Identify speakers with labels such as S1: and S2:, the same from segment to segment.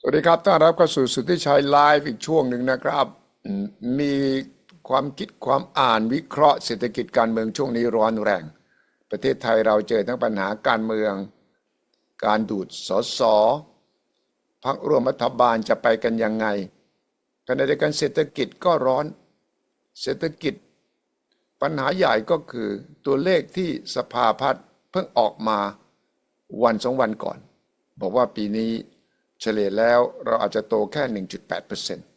S1: สวัสดีครับต้อนรับเข้าสู่สุทธิชัยไลฟ์อีกช่วงหนึ่งนะครับ มีความคิดความอ่านวิเคราะห์เศรษฐกิจการเมืองช่วงนี้ร้อนแรง ประเทศไทยเราเจอทั้งปัญหาการเมือง การดูดสอสอพักร่วมรัฐบาลจะไปกันยังไงขณะเดียวกันเศรษฐกิจก็ร้อน เศรษฐกิจ ปัญหาใหญ่ก็คือตัวเลขที่สภาพัฒน์เพิ่งออกมาวันสองวันก่อน บอกว่าปีนี้ เฉลี่ยแล้วเราอาจจะโตแค่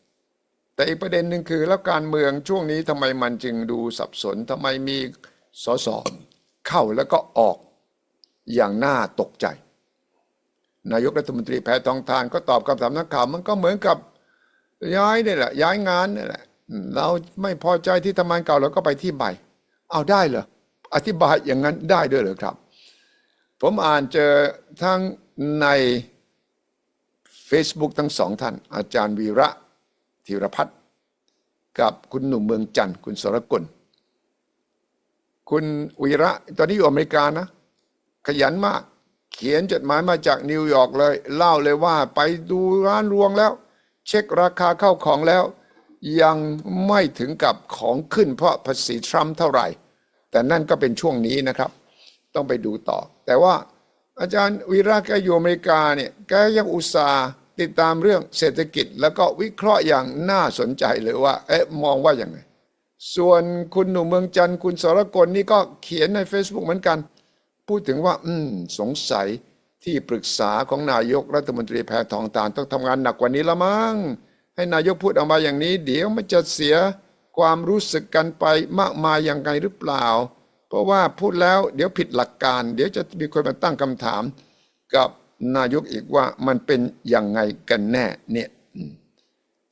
S1: 1.8%แต่อีกประเด็นหนึ่งคือแล้วการเมืองช่วงนี้ทำไมมันจึงดูสับสนทำไมมีสสเข้าแล้วก็ออกอย่างน่าตกใจ นายกรัฐมนตรีแพทองทานก็ตอบคำถามนักข่าวมันก็เหมือนกับย้ายนี่แหละ ย้ายงานนี่แหละเราไม่พอใจที่ทำงานเก่าเราก็ไปที่ใหม่เอาได้เหรออธิบายอย่างนั้นได้ด้วยเหรอครับ ผมอ่านเจอทั้งใน Facebook ทั้งสองท่าน อาจารย์วีระธีรพัฒน์กับคุณหนุ่มเมืองจันทร์คุณสรกุลคุณวีระตอนนี้อยู่อเมริกานะ ขยันมาก เขียนจดหมายมาจากนิวยอร์กเลย เล่าเลยว่าไปดูร้านรวงแล้ว เช็คราคาเข้าของแล้ว ยังไม่ถึงกับของขึ้นเพราะภาษีทรัมป์เท่าไหร่ แต่นั่นก็เป็นช่วงนี้นะครับ ต้องไปดูต่อ แต่ว่า อาจารย์วีระแกอยู่อเมริกาเนี่ยแกยังอุตส่าห์ติดตามเรื่องเศรษฐกิจ แล้วก็วิเคราะห์อย่างน่าสนใจเลยว่า เอ๊ะมองว่าอย่างไง ส่วนคุณหนุ่มเมืองจันทร์คุณสรกลนี่ก็เขียนใน Facebook เหมือนกัน พูดถึงว่า อืม สงสัยที่ปรึกษาของนายกรัฐมนตรีแพทองทานต้องทำงานหนักกว่านี้ละมั้งให้นายกพูดออกมาอย่างนี้ เดี๋ยวมันจะเสียความรู้สึกกันไปมากมายอย่างไรหรือเปล่า เพราะว่าพูดแล้วเดี๋ยวผิดหลักการ เดี๋ยวจะมีคนมาตั้งคำถาม กับนายกอีกว่ามันเป็นยังไงกันแน่เนี่ย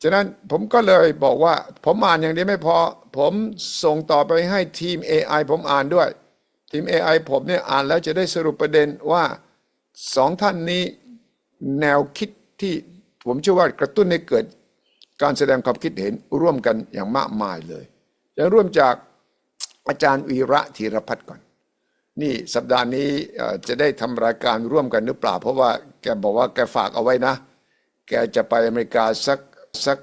S1: ฉะนั้นผมก็เลยบอกว่า ผมอ่านอย่างเดียวไม่พอ ผมส่งต่อไปให้ทีม AI ผมอ่านด้วย ทีม AI ผมเนี่ยอ่านแล้วจะได้สรุปประเด็นว่าสองท่านนี้แนวคิดที่ผมเชื่อว่ากระตุ้นให้เกิดการแสดงความคิดเห็นร่วมกันอย่างมากมายเลยจะร่วมจาก อาจารย์วีระธีรพัฒน์ก่อน นี่สัปดาห์นี้จะได้ทำรายการร่วมกันหรือเปล่า เพราะว่าแกบอกว่าแกฝากเอาไว้นะ แกจะไปอเมริกาสักสัก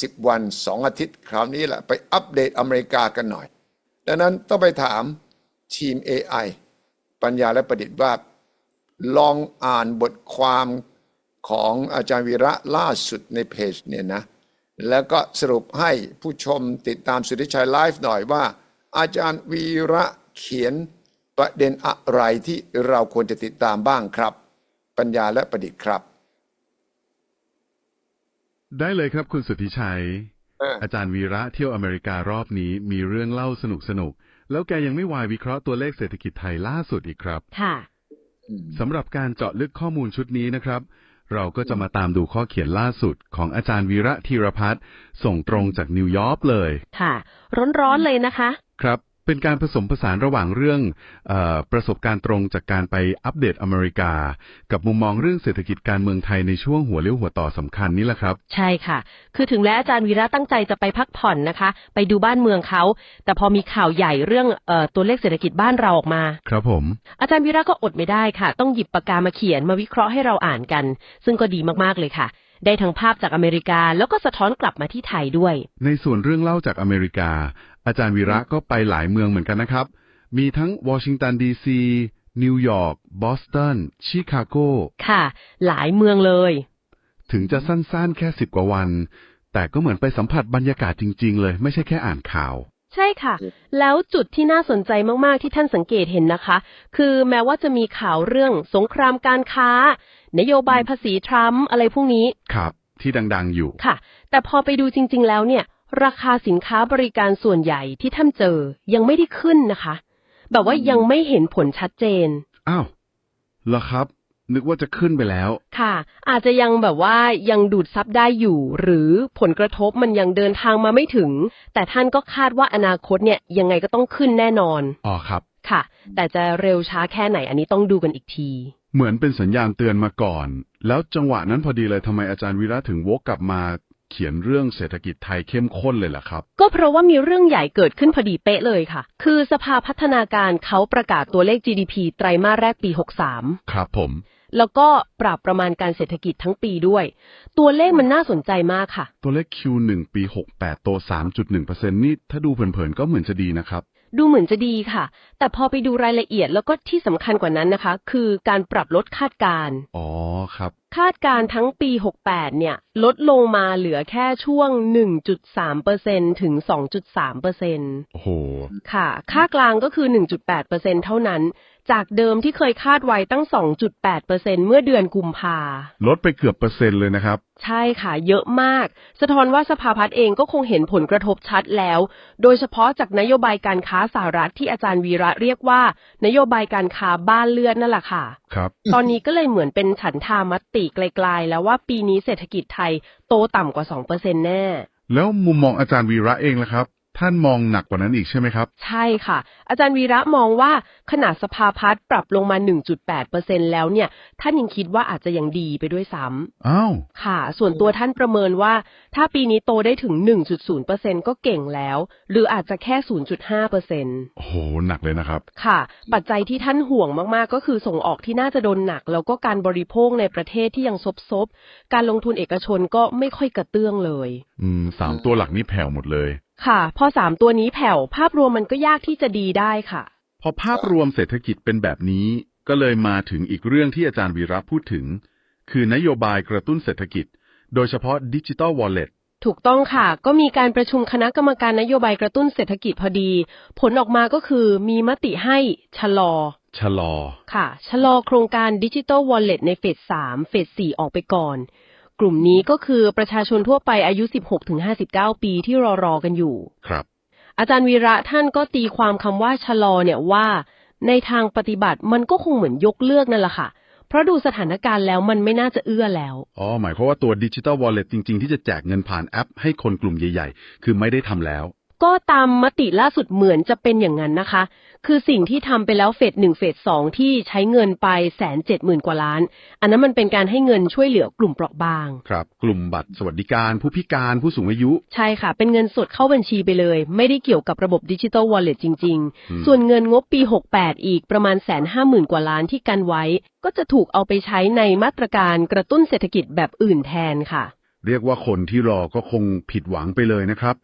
S1: สิบวันสองอาทิตย์ คราวนี้แหละไปอัปเดตอเมริกากันหน่อย ดังนั้นต้องไปถามทีม AI ปัญญาและประดิษฐ์ว่า ลองอ่านบทความของอาจารย์วีระล่าสุดในเพจเนี่ยนะ แล้วก็สรุปให้ผู้ชมติดตามสุทธิชัยไลฟ์หน่อยว่า อาจารย์วีระเขียนประเด็นอะไรที่เราควรจะติดตามบ้างครับ ปัญญาและประดิษฐ์ครับ
S2: ได้เลยครับคุณสุทธิชัย
S1: เออ
S2: อาจารย์วีระเที่ยวอเมริการอบนี้มีเรื่องเล่าสนุกสนุกๆแล้วแกยังไม่วายวิเคราะห์ตัวเลขเศรษฐกิจไทยล่าสุดอีกครับ
S3: ค่ะ
S2: สำหรับการเจาะลึกข้อมูลชุดนี้นะครับ เราก็จะมาตามดูข้อเขียนล่าสุดของอาจารย์วีระธีรพัฒน์ส่งตรงจากนิวยอร์กเลย
S3: ค่ะ ร้อนๆเลยนะคะ
S2: ครับ เป็นการผสมผสานระหว่างเรื่องเออประสบการณ์ตรงจากการไปอัปเดตอเมริกา กับมุมมองเรื่องเศรษฐกิจการเมืองไทยในช่วงหัวเลี้ยวหัวต่อสำคัญนี่แหละครับ
S3: ใช่ค่ะ คือถึงแม้อาจารย์วีระตั้งใจจะไปพักผ่อนนะคะ ไปดูบ้านเมืองเขา แต่พอมีข่าวใหญ่เรื่องเอ่อตัวเลขเศรษฐกิจบ้านเราออกมา
S2: ครับผม
S3: อาจารย์วีระก็อดไม่ได้ค่ะ ต้องหยิบปากกามาเขียนมาวิเคราะห์ให้เราอ่านกัน ซึ่งก็ดีมากๆเลยค่ะได้ทั้งภาพจากอเมริกา แล้วก็สะท้อนกลับมาที่ไทยด้วย
S2: ในส่วนเรื่องเล่าจากอเมริกา อาจารย์วีระก็ไปหลายเมืองเหมือนกันนะครับ มีทั้งวอชิงตันดีซีนิวยอร์กบอสตันชิคาโก
S3: ค่ะ หลายเมืองเลย
S2: ถึงจะสั้นๆแค่สิบกว่าวัน แต่ก็เหมือนไปสัมผัสบรรยากาศจริง ๆ เลย ไม่ใช่แค่อ่านข่าว
S3: ใช่ค่ะ แล้วจุดที่น่าสนใจมากๆที่ท่านสังเกตเห็นนะคะ คือแม้ว่าจะมีข่าวเรื่องสงครามการค้า นโยบายภาษีทรัมป์อะไรพวกนี้
S2: ครับที่ดัง ๆ อยู่
S3: ค่ะ แต่พอไปดูจริง ๆ แล้วเนี่ย ราคาสินค้าบริการส่วนใหญ่ที่ท่านเจอยังไม่ได้ขึ้นนะคะ แบบว่ายังไม่เห็นผลชัดเจน
S2: อ้าวเหรอครับ นึกว่าจะขึ้นไปแล้ว
S3: ค่ะ อาจจะยังแบบว่ายังดูดซับได้อยู่ หรือผลกระทบมันยังเดินทางมาไม่ถึง แต่ท่านก็คาดว่าอนาคตเนี่ยยังไงก็ต้องขึ้นแน่นอน
S2: อ๋อครับ
S3: ค่ะ แต่จะเร็วช้าแค่ไหนอันนี้ต้องดูกันอีกที
S2: เหมือนเป็นสัญญาณเตือนมาก่อน แล้วจังหวะนั้นพอดีเลยทำไมอาจารย์วีระถึงวกกลับมา เขียนเรื่องเศรษฐกิจไทยเข้มข้นเลยล่ะครับ
S3: ก็เพราะว่ามีเรื่องใหญ่เกิดขึ้นพอดีเป๊ะเลยค่ะ คือสภาพัฒนาการเขาประกาศตัวเลข GDP ไตรมาสแรกปี 63
S2: ครับผม
S3: แล้วก็ปรับประมาณการเศรษฐกิจทั้งปีด้วย ตัวเลขมันน่าสนใจมากค่ะ
S2: ตัวเลข Q1 ปี 68 โต 3.1%นี่ถ้าดูเผินๆก็เหมือนจะดีนะครับ
S3: ดูเหมือนจะดีค่ะ แต่พอไปดูรายละเอียดแล้วก็ที่สำคัญกว่านั้นนะคะ คือการปรับลดคาดการณ์
S2: อ๋อครับ
S3: คาดการณ์ทั้งปี 68 เนี่ย ลดลงมาเหลือแค่ช่วง 1.3%ถึง 2.3%
S2: โอ้โห
S3: ค่ะ ค่ากลางก็คือ 1.8%เท่านั้น จากเดิมที่เคยคาดไว้ตั้ง 2.8%เมื่อเดือนกุมภา
S2: ลดไปเกือบเปอร์เซ็นต์เลยนะครับ
S3: ใช่ค่ะ เยอะมาก สะท้อนว่าสภาพัฒน์เองก็คงเห็นผลกระทบชัดแล้ว โดยเฉพาะจากนโยบายการค้าสหรัฐที่อาจารย์วีระเรียกว่า นโยบายการค้าบ้านเลือดนั่นแหละค่ะ
S2: ครับ
S3: ตอนนี้ก็เลยเหมือนเป็นฉันทามติไกลๆ แล้วว่าปีนี้เศรษฐกิจไทยโตต่ำกว่า 2%แน่
S2: แล้วมุมมองอาจารย์วีระเองล่ะครับ ท่านมองหนักกว่านั้นอีกใช่ไหมครับ
S3: ใช่ค่ะ อาจารย์วีระมองว่าขนาดสภาพัฒน์ปรับลงมา 1.8%แล้วเนี่ย ท่านยังคิดว่าอาจจะยังดีไปด้วยซ้ำ
S2: อ้าว
S3: ค่ะ ส่วนตัวท่านประเมินว่า ถ้าปีนี้โตได้ถึง 1.0%ก็เก่งแล้ว หรืออาจจะแค่ 0.5%
S2: โอ้โห หนักเลยนะครับ
S3: ค่ะ ปัจจัยที่ท่านห่วงมากๆ ก็คือส่งออกที่น่าจะโดนหนัก แล้วก็การบริโภคในประเทศที่ยังซบๆการลงทุนเอกชนก็ไม่ค่อยกระเตื้องเลย
S2: อืมสามตัวหลักนี้แผ่วหมดเลย
S3: ค่ะ พอสามตัวนี้แผ่วภาพรวมมันก็ยากที่จะดีได้ค่ะ
S2: พอภาพรวมเศรษฐกิจเป็นแบบนี้ ก็เลยมาถึงอีกเรื่องที่อาจารย์วีระพูดถึง คือนโยบายกระตุ้นเศรษฐกิจ โดยเฉพาะดิจิ t a ลวอลเล็ต
S3: ถูกต้องค่ะ ก็มีการประชุมคณะกรรมการนโยบายกระตุ้นเศรษฐกิจพอดี ผลออกมาก็คือมีมติให้ชะลอ
S2: ชะลอ
S3: ค่ะ ชะลอโครงการดิจิ t a ลวอลเล็ตในเฟส3เฟส4ออกไปก่อน กลุ่มนี้ก็คือประชาชนทั่วไปอายุ 16-59 ปีที่รอรอกันอยู่
S2: ครับ
S3: อาจารย์วีระท่านก็ตีความคำว่าชะลอเนี่ยว่า ในทางปฏิบัติมันก็คงเหมือนยกเลิกนั่นแหละค่ะ เพราะดูสถานการณ์แล้วมันไม่น่าจะเอื้อแล้ว
S2: อ๋อ หมายความว่าตัวดิจิ t a ลวอลเล็ตจริง ๆ ที่จะแจกเงินผ่านแอปให้คนกลุ่มใหญ่ ๆ คือไม่ได้ทำแล้ว
S3: ก็ตามมติล่าสุดเหมือนจะเป็นอย่างนั้นนะคะ คือสิ่งที่ทำไปแล้วเฟสหนึ่งเฟสสองที่ใช้เงินไปแสนเจ็ดหมื่นกว่าล้าน อันนั้นมันเป็นการให้เงินช่วยเหลือกลุ่มเปราะบาง
S2: ครับ กลุ่มบัตรสวัสดิการผู้พิการผู้สูงอายุ
S3: ใช่ค่ะ เป็นเงินสดเข้าบัญชีไปเลย ไม่ได้เกี่ยวกับระบบดิจิ t a ลวอลเล็ตจริง
S2: อืม
S3: ๆส่วนเงินงบปี 68 อีกประมาณแสนห้าหมื่นกว่าล้านที่กันไว้ ก็จะถูกเอาไปใช้ในมาตรการกระตุ้นเศรษฐกิจแบบอื่นแทนค่ะ
S2: เรียกว่าคนที่รอก็คงผิดหวังไปเลยนะครับ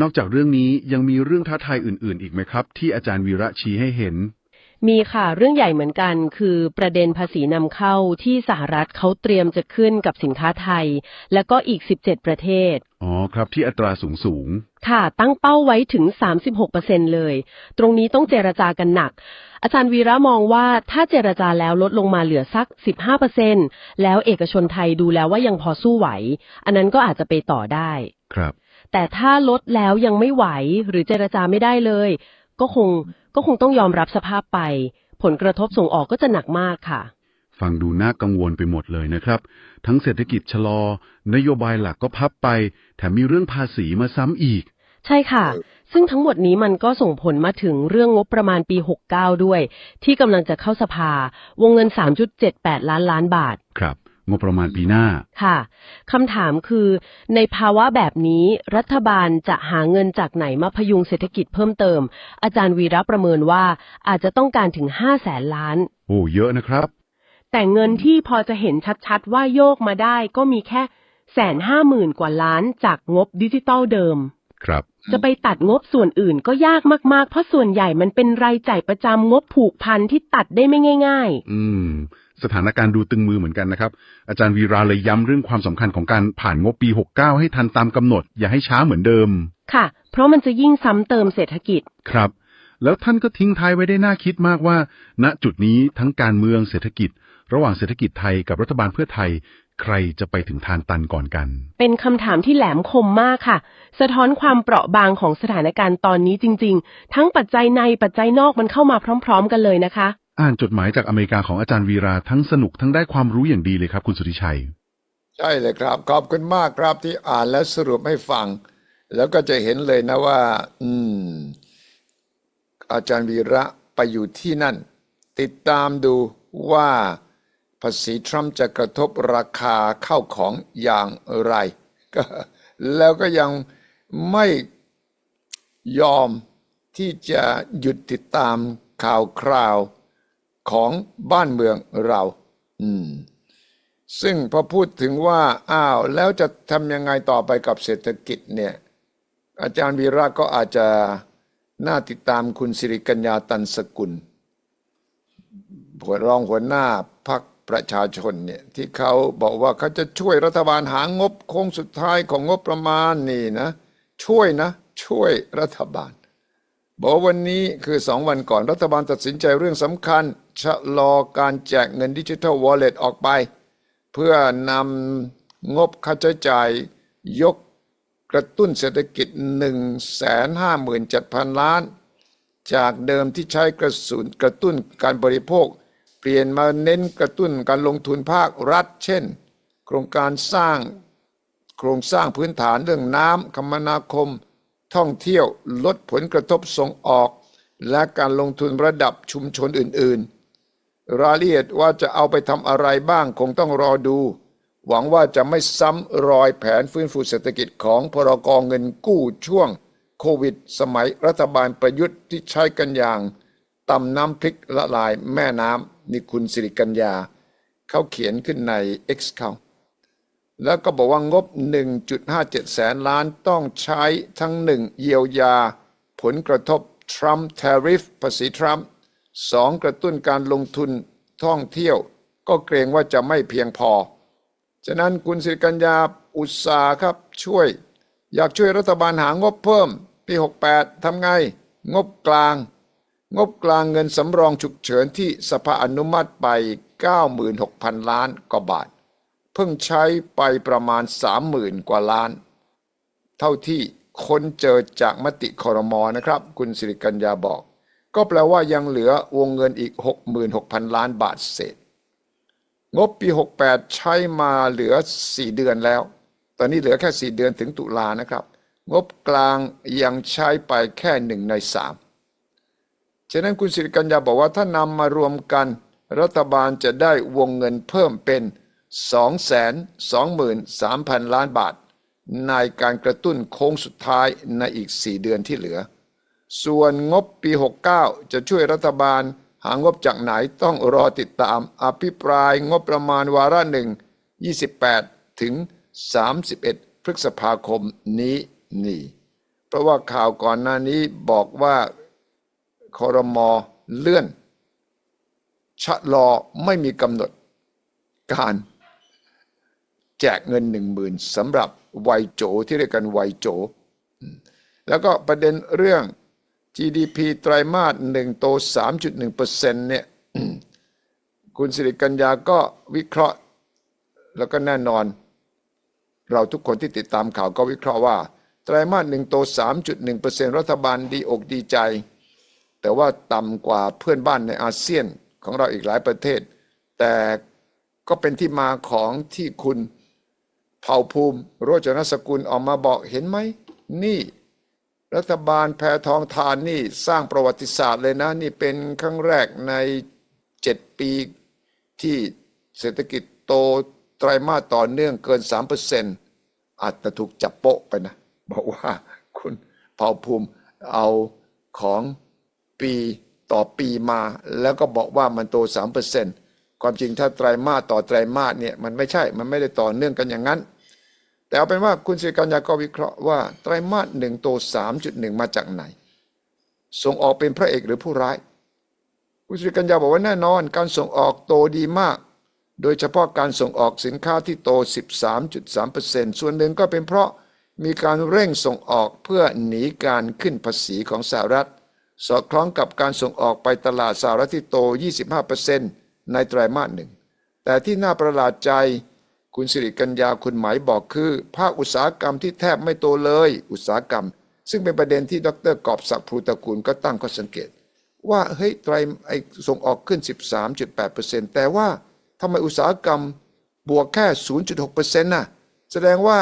S2: นอกจากเรื่องนี้ยังมีเรื่องท้าทายอื่น ๆ อีกไหมครับ ที่อาจารย์วีระชี้ให้เห็น
S3: มีค่ะเรื่องใหญ่เหมือนกัน คือประเด็นภาษีนำเข้าที่สหรัฐเขาเตรียมจะขึ้นกับสินค้าไทย แล้วก็อีก 17 ประเทศ
S2: อ๋อครับที่อัตราสูงสูง
S3: ค่ะตั้งเป้าไว้ถึง 36%เลย ตรงนี้ต้องเจรจากันหนัก อาจารย์วีระมองว่าถ้าเจรจาแล้วลดลงมาเหลือสัก 15%แล้วเอกชนไทยดูแล้วว่ายังพอสู้ไหว อันนั้นก็อาจจะไปต่อได้
S2: ครับ
S3: แต่ถ้าลดแล้วยังไม่ไหวหรือเจรจาไม่ได้เลย ก็คงก็คงต้องยอมรับสภาพไป ผลกระทบส่งออกก็จะหนักมากค่ะ
S2: ฟังดูน่ากังวลไปหมดเลยนะครับ ทั้งเศรษฐกิจชะลอ นโยบายหลักก็พับไป แถมมีเรื่องภาษีมาซ้ำอีก
S3: ใช่ค่ะ ซึ่งทั้งหมดนี้มันก็ส่งผลมาถึงเรื่องงบประมาณปี 69 ด้วย ที่กำลังจะเข้าสภา วงเงิน 3.78 ล้านล้านบาท
S2: ครับ งบประมาณปีหน้า
S3: ค่ะคำถามคือ ในภาวะแบบนี้รัฐบาลจะหาเงินจากไหนมาพยุงเศรษฐกิจเพิ่มเติม อาจารย์วีระประเมินว่าอาจจะต้องการถึง5แสนล้าน
S2: โอ้เยอะนะครับ
S3: แต่เงินที่พอจะเห็นชัดๆ ว่าโยกมาได้ก็มีแค่แสนห้าหมื่นกว่าล้านจากงบดิจิตอลเดิม
S2: ครับ
S3: จะไปตัดงบส่วนอื่นก็ยากมากๆ เพราะส่วนใหญ่มันเป็นรายจ่ายประจำงบผูกพันที่ตัดได้ไม่ง่าย
S2: อืม สถานการณ์ดูตึงมือเหมือนกันนะครับ อาจารย์วีราเลยย้ำเรื่องความสำคัญของการผ่านงบปี 69 ให้ทันตามกำหนด อย่าให้ช้าเหมือนเดิม
S3: ๆค่ะ เพราะมันจะยิ่งซ้ำเติมเศรษฐกิจ
S2: ครับ แล้วท่านก็ทิ้งท้ายไว้ได้น่าคิดมากว่า ณจุดนี้ทั้งการเมืองเศรษฐกิจ ระหว่างเศรษฐกิจไทยกับรัฐบาลเพื่อไทย ใครจะไปถึงทานตันก่อนกัน
S3: เป็นคำถามที่แหลมคมมากค่ะ สะท้อนความเปราะบางของสถานการณ์ตอนนี้จริง ๆ ทั้งปัจจัยในปัจจัยนอกมันเข้ามาพร้อม ๆ กันเลยนะคะ
S2: อ่านจดหมายจากอเมริกาของอาจารย์วีราทั้งสนุกทั้งได้ความรู้อย่างดีเลยครับ คุณสุธิชัย
S1: ใช่เลยครับ ขอบคุณมากครับที่อ่านและสรุปให้ฟัง แล้วก็จะเห็นเลยนะว่า อืม อาจารย์วีระไปอยู่ที่นั่น ติดตามดูว่าภาษีทรัมป์จะกระทบราคาเข้าของอย่างไร แล้วก็ยังไม่ยอมที่จะหยุดติดตามข่าวคราว ของบ้านเมืองเรา อืม ซึ่งพอพูดถึงว่าอ้าวแล้วจะทำยังไงต่อไปกับเศรษฐกิจเนี่ย อาจารย์วีระก็อาจจะน่าติดตามคุณสิริกัญญาตันสกุลหัวรองหัวหน้าพักประชาชนเนี่ยที่เขาบอกว่าเขาจะช่วยรัฐบาลหางบโค้งสุดท้ายของงบประมาณนี่นะ ช่วยนะ ช่วยรัฐบาล บอกวันนี้คือสองวันก่อนรัฐบาลตัดสินใจเรื่องสำคัญ ชะลอการแจกเงินดิจิทัลวอลเล็ตออกไป เพื่อนำงบค่าใช้จ่าย ยกกระตุ้นเศรษฐกิจ 157,000 ล้าน จากเดิมที่ใช้กระสุนกระตุ้นการบริโภค เปลี่ยนมาเน้นกระตุ้นการลงทุนภาครัฐ เช่น โครงการสร้างโครงสร้างพื้นฐานเรื่องน้ำคมนาคม ท่องเที่ยวลดผลกระทบส่งออก และการลงทุนระดับชุมชนอื่น ๆ รายละเอียดว่าจะเอาไปทำอะไรบ้างคงต้องรอดู หวังว่าจะไม่ซ้ำรอยแผนฟื้นฟูเศรษฐกิจของพรกองเงินกู้ช่วงโควิด สมัยรัฐบาลประยุทธ์ที่ใช้กันอย่างตำน้ำพริกละลายแม่น้ำนี่คุณสิริกัญญาเขาเขียนขึ้นใน X เขา แล้วก็บอกว่างบ 1.57 แสนล้านต้องใช้ทั้งหนึ่งเยียวยา ผลกระทบทรัมป์ t ทริฟภาษีทรัมป์สองกระตุ้นการลงทุนท่องเที่ยว ก็เกรงว่าจะไม่เพียงพอ ฉะนั้นคุณสิริกัญญาอุตสาครับช่วย อยากช่วยรัฐบาลหางบเพิ่ม ปี 68ทำไง งบกลาง งบกลางเงินสำรองฉุกเฉินที่สภาอนุมัติไป 96,000 ล้านกว่าบาท พิ่งใช้ไปประมาณ30,000กว่าล้าน เท่าที่คนเจอจากมติคอรมอนะครับ คุณสิริกัญญาบอก ก็แปลว่ายังเหลือวงเงินอีก 66,000 ล้านบาทเศษ งบปี 68 ใช้มาเหลือ 4 เดือนแล้ว ตอนนี้เหลือแค่ 4 เดือนถึงตุลานะครับ งบกลางยังใช้ไปแค่หนึ่งในสามฉะนั้นคุณสิริกัญญาบอกว่าถ้านำมารวมกัน รัฐบาลจะได้วงเงินเพิ่มเป็น 223,000 ล้านบาท ในการกระตุ้นโค้งสุดท้ายในอีก 4 เดือนที่เหลือ ส่วนงบปี 69 จะช่วยรัฐบาลหางบจากไหนต้องรอติดตามอภิปรายงบประมาณวาระหนึ่ง28 ถึง 31 พฤษภาคมนี้นี่ เพราะว่าข่าวก่อนหน้านี้บอกว่าคอรมอเลื่อน ชะลอไม่มีกำหนดการ แจกเงินหนึ่งหมื่นสำหรับวัยโจที่เรียกกันวัยโจ แล้วก็ประเด็นเรื่อง GDP ไตรมาสหนึ่งโต 3.1%เนี่ยคุณสิริกัญญาก็วิเคราะห์ แล้วก็แน่นอน เราทุกคนที่ติดตามข่าวก็วิเคราะห์ว่า ไตรมาสหนึ่งโต 3.1%รัฐบาลดีอกดีใจ แต่ว่าต่ำกว่าเพื่อนบ้านในอาเซียนของเราอีกหลายประเทศ แต่ก็เป็นที่มาของที่คุณ เผ่าภูมิ โรจนสกุลออกมาบอกเห็นไหม นี่ รัฐบาลแพทองทานนี่สร้างประวัติศาสตร์เลยนะ นี่เป็นครั้งแรกในเจ็ดปีที่เศรษฐกิจโตไตรมาสต่อเนื่องเกิน 3%อาจจะถูกจับโปะไปนะ บอกว่าคุณเผ่าภูมิเอาของปีต่อปีมา แล้วก็บอกว่ามันโต 3% ความจริงถ้าไตรมาสต่อไตรมาสเนี่ยมันไม่ใช่ มันไม่ได้ต่อเนื่องกันอย่างนั้น แต่เอาเป็นว่าคุณสิริกัญญาก็วิเคราะห์ว่าไตรมาสหนึ่งโต3.1มาจากไหน ส่งออกเป็นพระเอกหรือผู้ร้าย คุณสิริกัญญาบอกว่าแน่นอนการส่งออกโตดีมาก โดยเฉพาะการส่งออกสินค้าที่โต 13.3%ส่วนหนึ่งก็เป็นเพราะมีการเร่งส่งออกเพื่อหนีการขึ้นภาษีของสหรัฐ สอดคล้องกับการส่งออกไปตลาดสหรัฐที่โต 25% ในไตรมาสหนึ่ง แต่ที่น่าประหลาดใจ คุณสิริกัญญาคุณหมายบอกคือ ภาคอุตสาหกรรมที่แทบไม่โตเลย อุตสาหกรรม ซึ่งเป็นประเด็นที่ดรกอบศักดิ์ภูตะกูลก็ตั้งข้อสังเกต ว่าเฮ้ยไตรไอส่งออกขึ้น 13.8%แต่ว่าทำไมอุตสาหกรรมบวกแค่ 0.6%น่ะแสดงว่า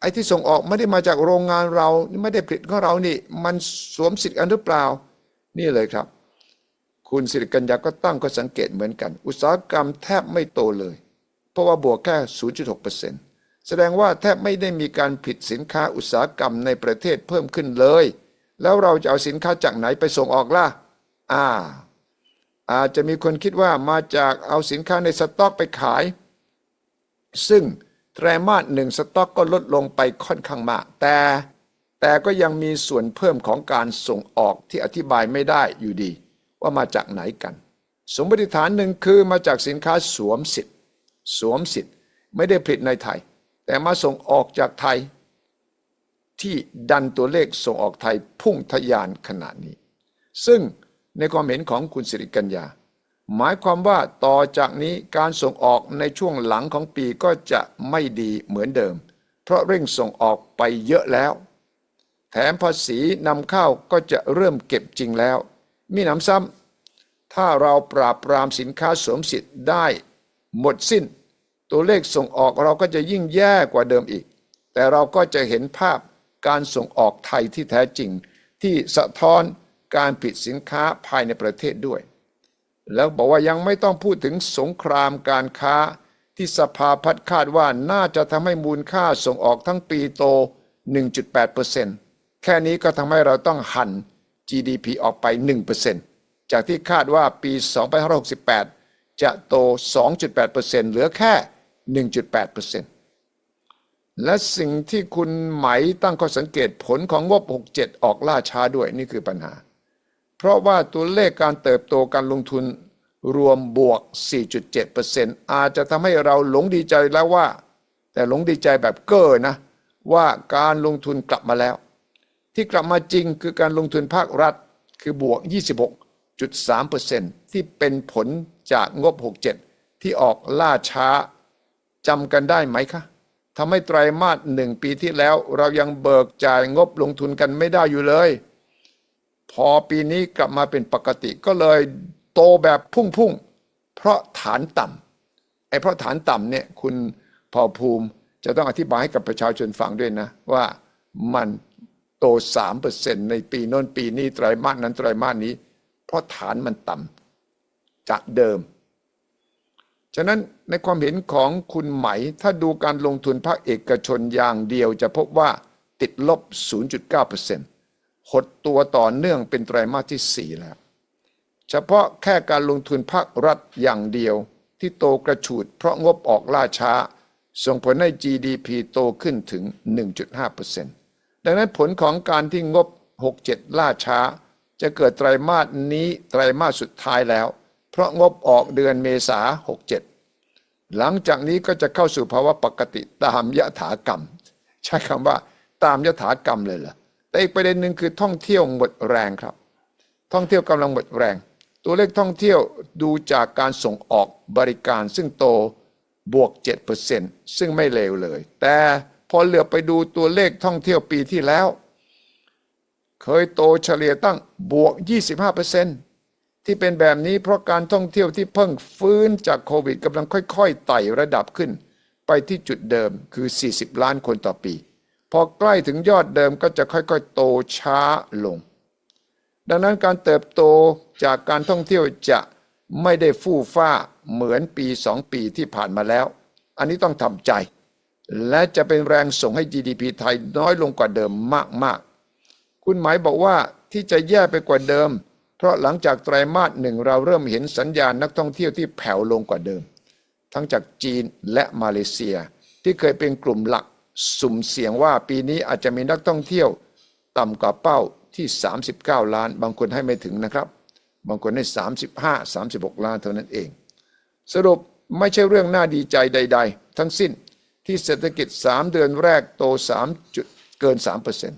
S1: ไอ้ที่ส่งออกไม่ได้มาจากโรงงานเรา ไม่ได้ผลิตของเรานี่ มันสวมสิทธิ์กันหรือเปล่า นี่เลยครับ คุณสิริกัญญาก็ตั้งข้อสังเกตเหมือนกัน อุตสาหกรรมแทบไม่โตเลย เพราะว่าบวกแค่ 0.6%แสดงว่าแทบไม่ได้มีการผลิตสินค้าอุตสาหกรรมในประเทศเพิ่มขึ้นเลย แล้วเราจะเอาสินค้าจากไหนไปส่งออกล่ะอ่า อาจจะมีคนคิดว่ามาจากเอาสินค้าในสต็อกไปขาย ซึ่งไตรมาสหนึ่งสต็อกก็ลดลงไปค่อนข้างมาก แต่แต่ก็ยังมีส่วนเพิ่มของการส่งออกที่อธิบายไม่ได้อยู่ดี ว่ามาจากไหนกัน สมมติฐานหนึ่งคือมาจากสินค้าสวมสิทธิ์สวมสิทธิ์ไม่ได้ผลิตในไทย แต่มาส่งออกจากไทย ที่ดันตัวเลขส่งออกไทยพุ่งทะยานขนาดนี้ ซึ่งในความเห็นของคุณสิริกัญญา หมายความว่าต่อจากนี้การส่งออกในช่วงหลังของปีก็จะไม่ดีเหมือนเดิม เพราะเร่งส่งออกไปเยอะแล้ว แถมภาษีนำเข้าก็จะเริ่มเก็บจริงแล้ว มีหนำซ้ำถ้าเราปราบปรามสินค้าสวมสิทธิ์ได้หมดสิ้น ตัวเลขส่งออกเราก็จะยิ่งแย่กว่าเดิมอีก แต่เราก็จะเห็นภาพการส่งออกไทยที่แท้จริง ที่สะท้อนการผลิตสินค้าภายในประเทศด้วย แล้วบอกว่ายังไม่ต้องพูดถึงสงครามการค้าที่สภาพัฒน์คาดว่าน่าจะทำให้มูลค่าส่งออกทั้งปีโต 1.8%แค่นี้ก็ทำให้เราต้องหั่น GDP ออกไป 1%จากที่คาดว่าปี 2568 จะโต 2.8%เหลือแค่ 1.8%และสิ่งที่คุณไหมตั้งข้อสังเกตผลของงบ 67 ออกล่าช้าด้วยนี่คือปัญหา เพราะว่าตัวเลขการเติบโตการลงทุนรวมบวก 4.7%อาจจะทำให้เราหลงดีใจแล้วว่า แต่หลงดีใจแบบเก้อนะ ว่าการลงทุนกลับมาแล้ว ที่กลับมาจริงคือการลงทุนภาครัฐคือบวก 26.3%ที่เป็นผลจากงบ 67 ที่ออกล่าช้าจำกันได้ไหมคะทำให้ไตรมาสหนึ่งปีที่แล้ว เรายังเบิกจ่ายงบลงทุนกันไม่ได้อยู่เลย พอปีนี้กลับมาเป็นปกติก็เลยโตแบบพุ่งๆ เพราะฐานต่ำไอ้เพราะฐานต่ำเนี่ยคุณเผ่าภูมิจะต้องอธิบายให้กับประชาชนฟังด้วยนะ ว่ามัน โตสามเปอร์เซ็นในปีโน้นปีนี้ไตรมาสนั้นไตรมาสนี้ เพราะฐานมันต่ำจากเดิม ฉะนั้นในความเห็นของคุณไหม ถ้าดูการลงทุนภาคเอกชนอย่างเดียวจะพบว่าติดลบ 0.9%หดตัวต่อเนื่องเป็นไตรมาสที่ 4 แล้ว เฉพาะแค่การลงทุนภาครัฐอย่างเดียวที่โตกระฉูดเพราะงบออกล่าช้า ส่งผลให้ GDP โตขึ้นถึง 1.5% ดังนั้นผลของการที่งบ 67 ล่าช้า จะเกิดไตรมาสนี้ไตรมาสสุดท้ายแล้ว เพราะงบออกเดือนเมษา67 หลังจากนี้ก็จะเข้าสู่ภาวะปกติตามยถากรรม ใช้คำว่าตามยถากรรมเลยเหรอแต่อีกประเด็นหนึ่งคือท่องเที่ยวหมดแรงครับ ท่องเที่ยวกำลังหมดแรง ตัวเลขท่องเที่ยวดูจากการส่งออกบริการซึ่งโตบวก 7%ซึ่งไม่เลวเลย แต่ พอเหลือไปดูตัวเลขท่องเที่ยวปีที่แล้ว เคยโตเฉลี่ยตั้งบวก 25%ที่เป็นแบบนี้เพราะการท่องเที่ยวที่เพิ่งฟื้นจากโควิดกำลังค่อยๆไต่ระดับขึ้น ไปที่จุดเดิมคือ 40 ล้านคนต่อปี พอใกล้ถึงยอดเดิมก็จะค่อยๆ โตช้าลง ดังนั้นการเติบโตจากการท่องเที่ยวจะไม่ได้ฟู่ฟ้าเหมือนปีสองปีที่ผ่านมาแล้ว อันนี้ต้องทำใจ และจะเป็นแรงส่งให้ GDP ไทยน้อยลงกว่าเดิมมากๆ คุณหมายบอกว่าที่จะแย่ไปกว่าเดิม เพราะหลังจากไตรมาสหนึ่งเราเริ่มเห็นสัญญาณนักท่องเที่ยวที่แผ่วลงกว่าเดิม ทั้งจากจีนและมาเลเซีย ที่เคยเป็นกลุ่มหลักสุ่มเสี่ยงว่าปีนี้อาจจะมีนักท่องเที่ยว ต่ำกว่าเป้าที่ 39 ล้าน บางคนให้ไม่ถึงนะครับ บางคนให้ 35 36 ล้านเท่านั้นเอง สรุปไม่ใช่เรื่องน่าดีใจใด ๆ ทั้งสิ้น ที่เศรษฐกิจ 3 เดือนแรกโต3จุดเกิน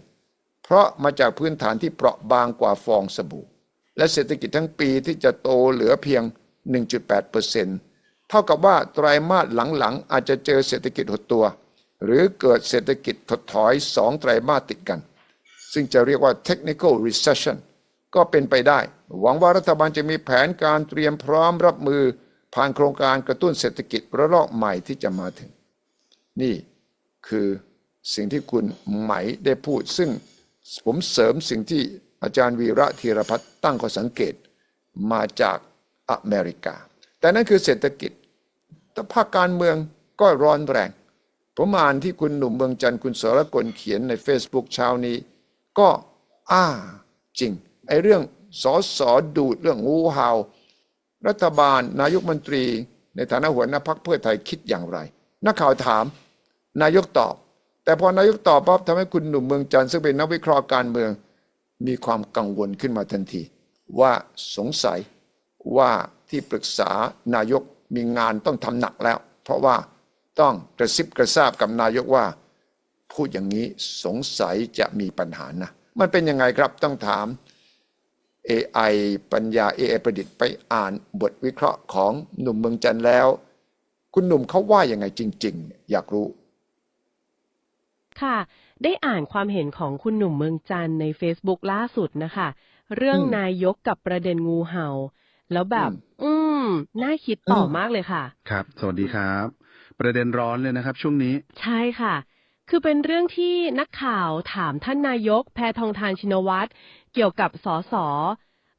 S1: 3%เพราะมาจากพื้นฐานที่เปราะบางกว่าฟองสบู่ และเศรษฐกิจทั้งปีที่จะโตเหลือเพียง 1.8%เท่ากับว่าไตรมาสหลังๆ อาจจะเจอเศรษฐกิจหดตัว หรือเกิดเศรษฐกิจถดถอย 2 ไตรมาสติดกัน ซึ่งจะเรียกว่า technical recession ก็เป็นไปได้ หวังว่ารัฐบาลจะมีแผนการเตรียมพร้อมรับมือ ผ่านโครงการกระตุ้นเศรษฐกิจระลอกใหม่ที่จะมาถึง นี่คือสิ่งที่คุณไหมได้พูด ซึ่งผมเสริมสิ่งที่อาจารย์วีระธีรพัฒน์ตั้งข้อสังเกตมาจากอเมริกา แต่นั่นคือเศรษฐกิจ แต่ภาคการเมืองก็ร้อนแรง ผมอ่านที่คุณหนุ่มเมืองจันทร์คุณสรกลเขียนใน Facebook เช้านี้ ก็อ้าจริง ไอ้เรื่องสอสอดูดเรื่องงูเห่ารัฐบาลนายกมนตรี ในฐานะหัวหน้าพักเพื่อไทยคิดอย่างไร นักข่าวถาม นายกตอบ แต่พอนายกตอบปั๊บทำให้คุณหนุ่มเมืองจันทร์ซึ่งเป็นนักวิเคราะห์การเมือง มีความกังวลขึ้นมาทันที ว่าสงสัยว่าที่ปรึกษานายกมีงานต้องทำหนักแล้ว เพราะว่าต้องกระซิบกระซาบกับนายกว่า พูดอย่างนี้สงสัยจะมีปัญหานะ มันเป็นยังไงครับต้องถาม AI ปัญญา AI ประดิษฐ์ไปอ่านบทวิเคราะห์ของหนุ่มเมืองจันทร์แล้ว คุณหนุ่มเขาว่ายังไงจริง ๆ อยากรู้
S3: ค่ะ ได้อ่านความเห็นของคุณหนุ่มเมืองจันทร์ใน Facebook ล่าสุดนะคะ เรื่อง
S1: อืม
S3: นายกกับประเด็นงูเห่า แล้วแบบ
S1: อืม
S3: อืม น่าคิดต่ออ
S1: ม
S3: มากเลยค่ะ
S2: ครับ สวัสดีครับ ประเด็นร้อนเลยนะครับ ช่วงนี้
S3: ใช่ค่ะ คือเป็นเรื่องที่นักข่าวถามท่านนายกแพทองทานชินวัตรเกี่ยวกับสส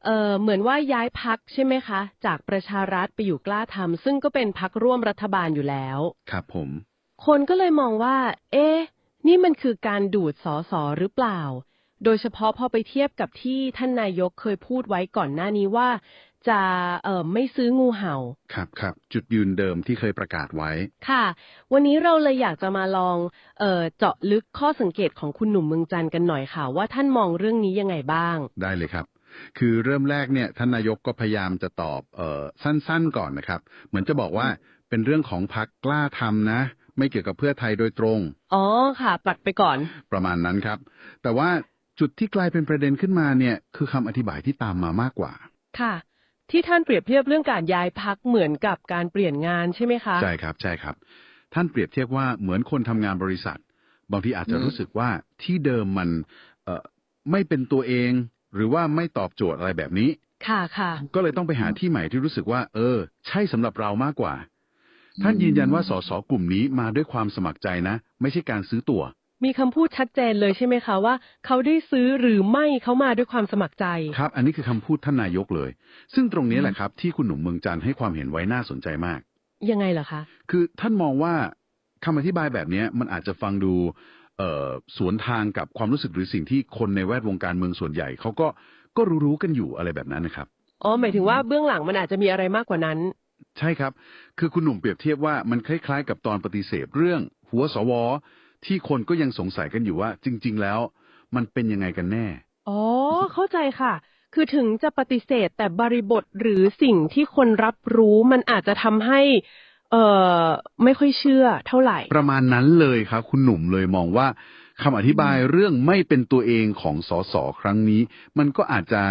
S3: เอ่อเหมือนว่าย้ายพักใช่ไหมคะ จากประชารัฐไปอยู่กล้าทำซึ่งก็เป็นพักร่วมรัฐบาลอยู่แล้ว
S2: ครับผม
S3: คนก็เลยมองว่า เอ๊ะ นี่มันคือการดูดสอสอหรือเปล่า โดยเฉพาะพอไปเทียบกับที่ท่านนายกเคยพูดไว้ก่อนหน้านี้ว่า จะเอ่อไม่ซื้องูเห่า
S2: ครับครับจุดยืนเดิมที่เคยประกาศไว้
S3: ค่ะ วันนี้เราเลยอยากจะมาลองเอ่อเจาะลึกข้อสังเกตของคุณหนุ่มเมืองจันทร์กันหน่อยค่ะ ว่าท่านมองเรื่องนี้ยังไงบ้าง
S2: ได้เลยครับ คือเริ่มแรกเนี่ยท่านนายกก็พยายามจะตอบเออสั้นๆก่อนนะครับ เหมือนจะบอกว่าเป็นเรื่องของพักกล้าทำนะ ไม่เกี่ยวกับเพื่อไทยโดยตรง
S3: อ๋อค่ะ ปัดไปก่อน
S2: ประมาณนั้นครับ แต่ว่าจุดที่กลายเป็นประเด็นขึ้นมาเนี่ยคือคำอธิบายที่ตามมามากกว่า
S3: ค่ะ ที่ท่านเปรียบเทียบเรื่องการย้ายพักเหมือนกับการเปลี่ยนงานใช่ไหมคะ
S2: ใช่ครับใช่ครับ ท่านเปรียบเทียบว่าเหมือนคนทำงานบริษัท บางทีอาจจะ
S1: อืม
S2: รู้สึกว่าที่เดิมมันเอ่อไม่เป็นตัวเอง หรือว่าไม่ตอบโจทย์อะไรแบบนี้
S3: ค่ะค่ะ
S2: ก็เลยต้องไปหาที่ใหม่ที่รู้สึกว่า เออ ใช่สำหรับเรามากกว่า ท่านยืนยันว่าสสกลุ่มนี้มาด้วยความสมัครใจนะ ไม่ใช่การซื้อตั๋ว
S3: มีคำพูดชัดเจนเลยใช่ไหมคะว่า เขาได้ซื้อหรือไม่เขามาด้วยความสมัครใจ
S2: ครับ อันนี้คือคำพูดท่านนายกเลย ซึ่งตรงนี้แหละครับ ที่คุณหนุ่มเมืองจันทร์ให้ความเห็นไว้น่าสนใจมาก
S3: ยังไงล่ะคะ
S2: คือท่านมองว่าคำอธิบายแบบเนี้ยมันอาจจะฟังดูเอ่อสวนทางกับความรู้สึกหรือสิ่งที่คนในแวดวงการเมืองส่วนใหญ่เขาก็ก็รู้ๆกันอยู่อะไรแบบนั้นนะครับ
S3: อ๋อ หมายถึงว่าเบื้องหลังมันอาจจะมีอะไรมากกว่านั้น
S2: ใช่ครับ คือคุณหนุ่มเปรียบเทียบว่ามันคล้ายๆ กับตอนปฏิเสธเรื่อง หัวสว ที่คนก็ยังสงสัยกันอยู่ว่า จริง ๆ แล้ว มันเป็นยังไงกันแน่
S3: อ๋อ เข้าใจค่ะ คือถึงจะปฏิเสธแต่บริบทหรือสิ่งที่คนรับรู้มันอาจจะทำให้ เอ่อไม่ค่อยเชื่อเท่าไหร่
S2: ประมาณนั้นเลยครับ คุณหนุ่มเลยมองว่าคำอธิบายเรื่องไม่เป็นตัวเองของสสครั้งนี้ มันก็อาจจะ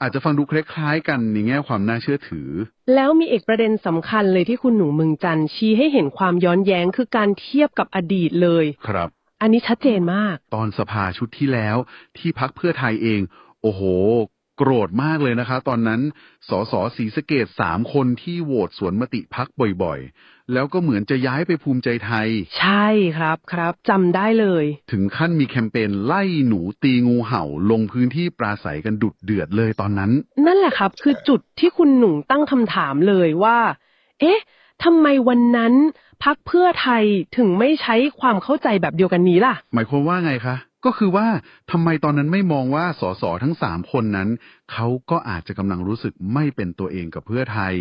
S2: อาจจะฟังดูคล้ายๆกันในแง่ความน่าเชื่อถือ
S3: แล้วมีอีกประเด็นสำคัญเลยที่คุณหนูเมืองจันทร์ชี้ให้เห็นความย้อนแย้งคือการเทียบกับอดีตเลย
S2: ครับ
S3: อันนี้ชัดเจนมาก
S2: ตอนสภาชุดที่แล้วที่พักเพื่อไทยเอง โอ้โห โกรธมากเลยนะคะ ตอนนั้นสสศรีสะเกดสามคนที่โหวตสวนมติพักบ่อยๆ แล้วก็เหมือนจะย้ายไปภูมิใจไทย
S3: ใช่ครับครับจำได้เลย
S2: ถึงขั้นมีแคมเปญไล่หนูตีงูเห่าลงพื้นที่ปราศัยกันดุดเดือดเลยตอนนั้น
S3: นั่นแหละครับ คือจุดที่คุณหนุ่งตั้งคำถามเลยว่า เอ๊ะทำไมวันนั้นพักเพื่อไทยถึงไม่ใช้ความเข้าใจแบบเดียวกันนี้ล่ะ
S2: หมายความว่าไงคะ ก็คือว่าทำไมตอนนั้นไม่มองว่าสสทั้งสามคนนั้น เขาก็อาจจะกำลังรู้สึกไม่เป็นตัวเองกับเพื่อไทย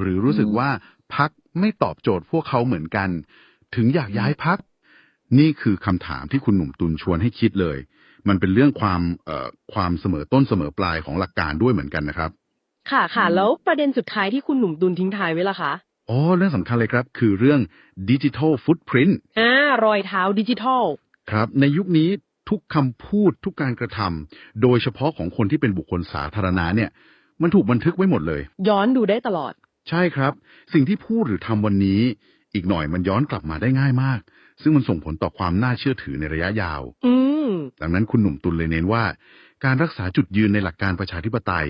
S2: หรือรู้สึกว่า พักไม่ตอบโจทย์พวกเขาเหมือนกัน ถึงอยากย้ายพัก นี่คือคำถามที่คุณหนุ่มตุลชวนให้คิดเลย มันเป็นเรื่องความเอ่อความเสมอต้นเสมอปลายของหลักการด้วยเหมือนกันนะครับ
S3: ค่ะค่ะ แล้วประเด็นสุดท้ายที่คุณหนุ่มดุลทิ้งท้ายไว้ล่ะคะ
S2: อ๋อเรื่องสำคัญเลยครับ คือเรื่องดิจิทัลฟุตพิ้น
S3: อ่ารอยเท้าดิจิทัล
S2: ครับ ในยุคนี้ทุกคำพูดทุกการกระทำโดยเฉพาะของคนที่เป็นบุคคลสาธารณะเนี่ย มันถูกบันทึกไว้หมดเลย
S3: ย้อนดูได้ตลอด
S2: ใช่ครับ สิ่งที่พูดหรือทำวันนี้ อีกหน่อยมันย้อนกลับมาได้ง่ายมาก ซึ่งมันส่งผลต่อความน่าเชื่อถือในระยะยาว
S3: อืม
S2: ดังนั้นคุณหนุ่มตุลเลยเน้นว่า การรักษาจุดยืนในหลักการประชาธิปไตย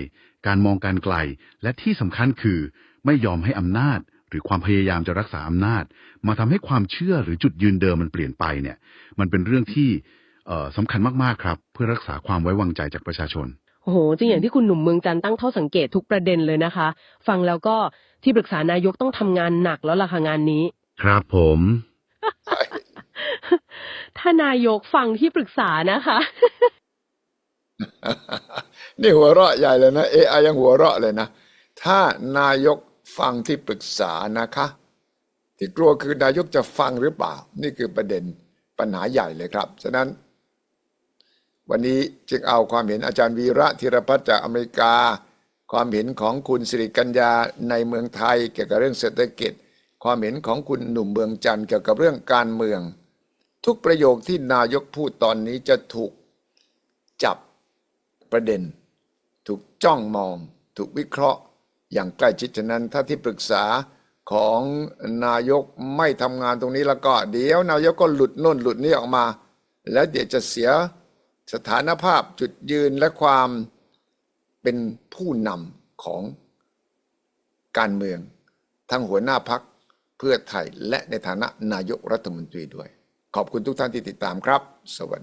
S2: การมองการไกล และที่สำคัญคือ ไม่ยอมให้อำนาจ หรือความพยายามจะรักษาอำนาจ มาทำให้ความเชื่อหรือจุดยืนเดิมมันเปลี่ยนไปเนี่ย มันเป็นเรื่องที่เอ่อสำคัญมากๆครับ เพื่อรักษาความไว้วางใจจากประชาชน
S3: โอ้โหจริงอย่างที่คุณหนุ่มเมืองจันทร์ตั้งข้อสังเกตทุกประเด็นเลยนะคะ ฟังแล้วก็ที่ปรึกษานายกต้องทำงานหนักแล้วล่ะค่ะงานนี้
S2: ครับผม
S3: ถ้านายกฟังที่ปรึกษานะคะ
S1: นี่หัวเราะใหญ่เลยนะ AI ยังหัวเราะเลยนะ ถ้านายกฟังที่ปรึกษานะคะ ที่กลัวคือนายกจะฟังหรือเปล่า นี่คือประเด็นปัญหาใหญ่เลยครับ ฉะนั้น วันนี้จึงเอาความเห็นอาจารย์วีระธีรพัฒน์จากอเมริกา ความเห็นของคุณสิริกัญญาในเมืองไทย เกี่ยวกับเรื่องเศรษฐกิจ ความเห็นของคุณหนุ่มเมืองจันทร์เกี่ยวกับเรื่องการเมือง ทุกประโยคที่นายกพูดตอนนี้จะถูกจับประเด็น ถูกจ้องมอง ถูกวิเคราะห์ อย่างใกล้ชิดฉะนั้นถ้าที่ปรึกษาของนายกไม่ทำงานตรงนี้แล้วก็ เดี๋ยวนายกก็หลุดโน่นหลุดนี่ออกมา แล้วเดี๋ยวจะเสีย สถานภาพจุดยืนและความเป็นผู้นำของการเมือง ทั้งหัวหน้าพักเพื่อไทยและในฐานะนายกรัฐมนตรีด้วย ขอบคุณทุกท่านที่ติดตามครับ สวัสดี